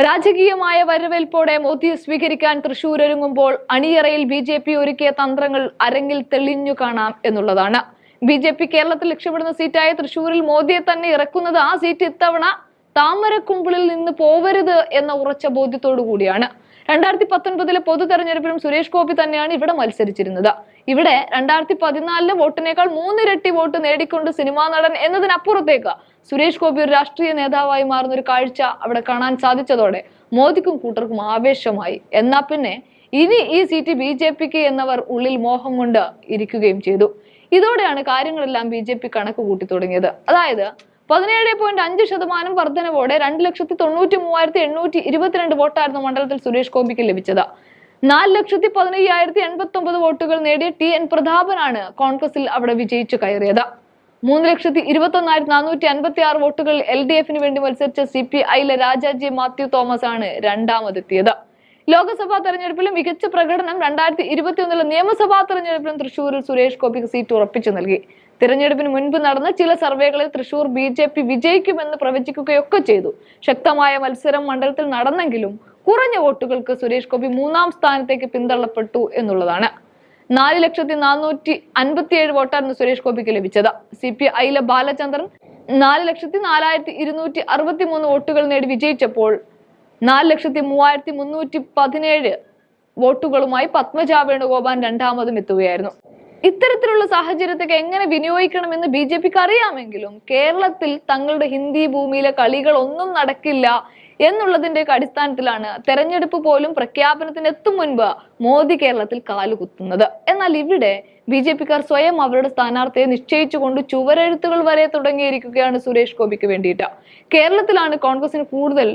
രാജകീയമായ വരവേൽപ്പോടെ മോദിയെ സ്വീകരിക്കാൻ തൃശൂർ ഒരുങ്ങുമ്പോൾ അണിയറയിൽ ബി ജെ പി ഒരുക്കിയ തന്ത്രങ്ങൾ അരങ്ങിൽ തെളിഞ്ഞു കാണാം എന്നുള്ളതാണ്. ബി ജെ പി കേരളത്തിൽ ലക്ഷ്യപ്പെടുന്ന സീറ്റായ തൃശൂരിൽ മോദിയെ തന്നെ ഇറക്കുന്നത് ആ സീറ്റ് ഇത്തവണ താമരക്കുമ്പിളിൽ നിന്ന് പോവരുത് എന്ന ഉറച്ച ബോധ്യത്തോടു കൂടിയാണ് രണ്ടായിരത്തി പത്തൊൻപതിലെ പൊതു തെരഞ്ഞെടുപ്പിലും സുരേഷ് ഗോപി തന്നെയാണ് ഇവിടെ മത്സരിച്ചിരുന്നത്. ഇവിടെ രണ്ടായിരത്തി പതിനാലിലെ വോട്ടിനേക്കാൾ മൂന്നിരട്ടി വോട്ട് നേടിക്കൊണ്ട് സിനിമാ നടൻ എന്നതിനപ്പുറത്തേക്ക് സുരേഷ് ഗോപി ഒരു രാഷ്ട്രീയ നേതാവായി മാറുന്ന ഒരു കാഴ്ച അവിടെ കാണാൻ സാധിച്ചതോടെ മോദിക്കും കൂട്ടർക്കും ആവേശമായി. എന്നാ പിന്നെ ഇനി ഈ സീറ്റ് ബി ജെ പിക്ക് എന്നവർ ഉള്ളിൽ മോഹം കൊണ്ട് ഇരിക്കുകയും ചെയ്തു. ഇതോടെയാണ് കാര്യങ്ങളെല്ലാം ബി ജെ പി കണക്ക് കൂട്ടി തുടങ്ങിയത്. അതായത് പതിനേഴ് പോയിന്റ് അഞ്ച് ശതമാനം വർധനവോടെ രണ്ട് ലക്ഷത്തി തൊണ്ണൂറ്റി മൂവായിരത്തി എണ്ണൂറ്റി ഇരുപത്തിരണ്ട് വോട്ടായിരുന്നു മണ്ഡലത്തിൽ സുരേഷ് ഗോപിക്ക് ലഭിച്ചത്. നാല് ലക്ഷത്തി പതിനയ്യായിരത്തി എൺപത്തി ഒമ്പത് വോട്ടുകൾ നേടിയ ടി എൻ പ്രതാപനാണ് കോൺഗ്രസിൽ അവിടെ വിജയിച്ചു കയറിയത്. മൂന്ന് ലക്ഷത്തി ഇരുപത്തി ഒന്നായിരത്തി നാനൂറ്റി അൻപത്തി ആറ് വോട്ടുകൾ എൽ ഡി എഫിന് വേണ്ടി മത്സരിച്ച സി പി ഐയിലെ രാജാജി മാത്യു തോമസ് ആണ് രണ്ടാമതെത്തിയത്. ലോക്സഭാ തെരഞ്ഞെടുപ്പിലും മികച്ച പ്രകടനം രണ്ടായിരത്തി ഇരുപത്തി ഒന്നിലെ നിയമസഭാ തെരഞ്ഞെടുപ്പിലും തൃശൂരിൽ സുരേഷ് ഗോപിക്ക് സീറ്റ് ഉറപ്പിച്ചു നൽകി. തിരഞ്ഞെടുപ്പിന് മുൻപ് നടന്ന ചില സർവേകളിൽ തൃശൂർ ബി ജെ പി വിജയിക്കുമെന്ന് പ്രവചിക്കുകയൊക്കെ ചെയ്തു. ശക്തമായ മത്സരം മണ്ഡലത്തിൽ നടന്നെങ്കിലും കുറഞ്ഞ വോട്ടുകൾക്ക് സുരേഷ് ഗോപി മൂന്നാം സ്ഥാനത്തേക്ക് പിന്തള്ളപ്പെട്ടു എന്നുള്ളതാണ്. നാല് ലക്ഷത്തി നാനൂറ്റി അൻപത്തിയേഴ് വോട്ടായിരുന്നു സുരേഷ് ഗോപിക്ക് ലഭിച്ചത്. സി പി ഐയിലെ ബാലചന്ദ്രൻ നാല് ലക്ഷത്തി നാലായിരത്തി ഇരുന്നൂറ്റി അറുപത്തി മൂന്ന് വോട്ടുകൾ നേടി വിജയിച്ചപ്പോൾ നാല് ലക്ഷത്തി മൂവായിരത്തി മുന്നൂറ്റി പതിനേഴ് വോട്ടുകളുമായി പത്മജ വേണുഗോപാൽ രണ്ടാമതും എത്തുകയായിരുന്നു. ഇത്തരത്തിലുള്ള സാഹചര്യത്തൊക്കെ എങ്ങനെ വിനിയോഗിക്കണമെന്ന് ബി ജെ പിക്ക് അറിയാമെങ്കിലും കേരളത്തിൽ തങ്ങളുടെ ഹിന്ദി ഭൂമിയിലെ കളികൾ ഒന്നും നടക്കില്ല എന്നുള്ളതിന്റെ അടിസ്ഥാനത്തിലാണ് തെരഞ്ഞെടുപ്പ് പോലും പ്രഖ്യാപനത്തിന് എത്തും മുൻപ് മോദി കേരളത്തിൽ കാലുകുത്തുന്നത് എന്നാൽ ഇവിടെ ബി ജെ പിക്കാർ സ്വയം അവരുടെ സ്ഥാനാർത്ഥിയെ നിശ്ചയിച്ചുകൊണ്ട് ചുവരെഴുത്തുകൾ വരെ തുടങ്ങിയിരിക്കുകയാണ് സുരേഷ് ഗോപിക്ക് വേണ്ടിയിട്ട്. കേരളത്തിലാണ് കോൺഗ്രസിന് കൂടുതൽ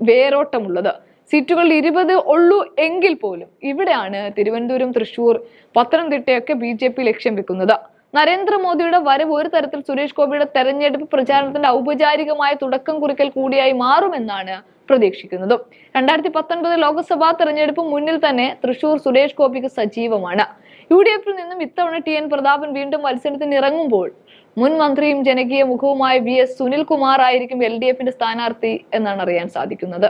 വേരോട്ടമുള്ളത്. സീറ്റുകൾ ഇരുപത് ഉള്ളൂ എങ്കിൽ പോലും ഇവിടെയാണ് തിരുവനന്തപുരം തൃശൂർ പത്തനംതിട്ടയൊക്കെ ബി ജെ പി ലക്ഷ്യം വെക്കുന്നത്. നരേന്ദ്രമോദിയുടെ വരവ് ഒരു തരത്തിൽ സുരേഷ് ഗോപിയുടെ തെരഞ്ഞെടുപ്പ് പ്രചാരണത്തിന്റെ ഔപചാരികമായ തുടക്കം കുറിക്കൽ കൂടിയായി മാറുമെന്നാണ് പ്രതീക്ഷിക്കുന്നത്. രണ്ടായിരത്തി പത്തൊൻപത് ലോക്സഭാ തെരഞ്ഞെടുപ്പ് മുന്നിൽ തന്നെ തൃശൂർ സുരേഷ് ഗോപിക്ക് സജീവമാണ്. യു ഡി എഫിൽ നിന്നും ഇത്തവണ ടി എൻ പ്രതാപൻ വീണ്ടും മത്സരത്തിന് ഇറങ്ങുമ്പോൾ മുൻ മന്ത്രിയും ജനകീയ മുഖവുമായ വി എസ് സുനിൽകുമാർ ആയിരിക്കും എൽ ഡി എഫിന്റെ സ്ഥാനാർത്ഥി എന്നാണ് അറിയാൻ സാധിക്കുന്നത്.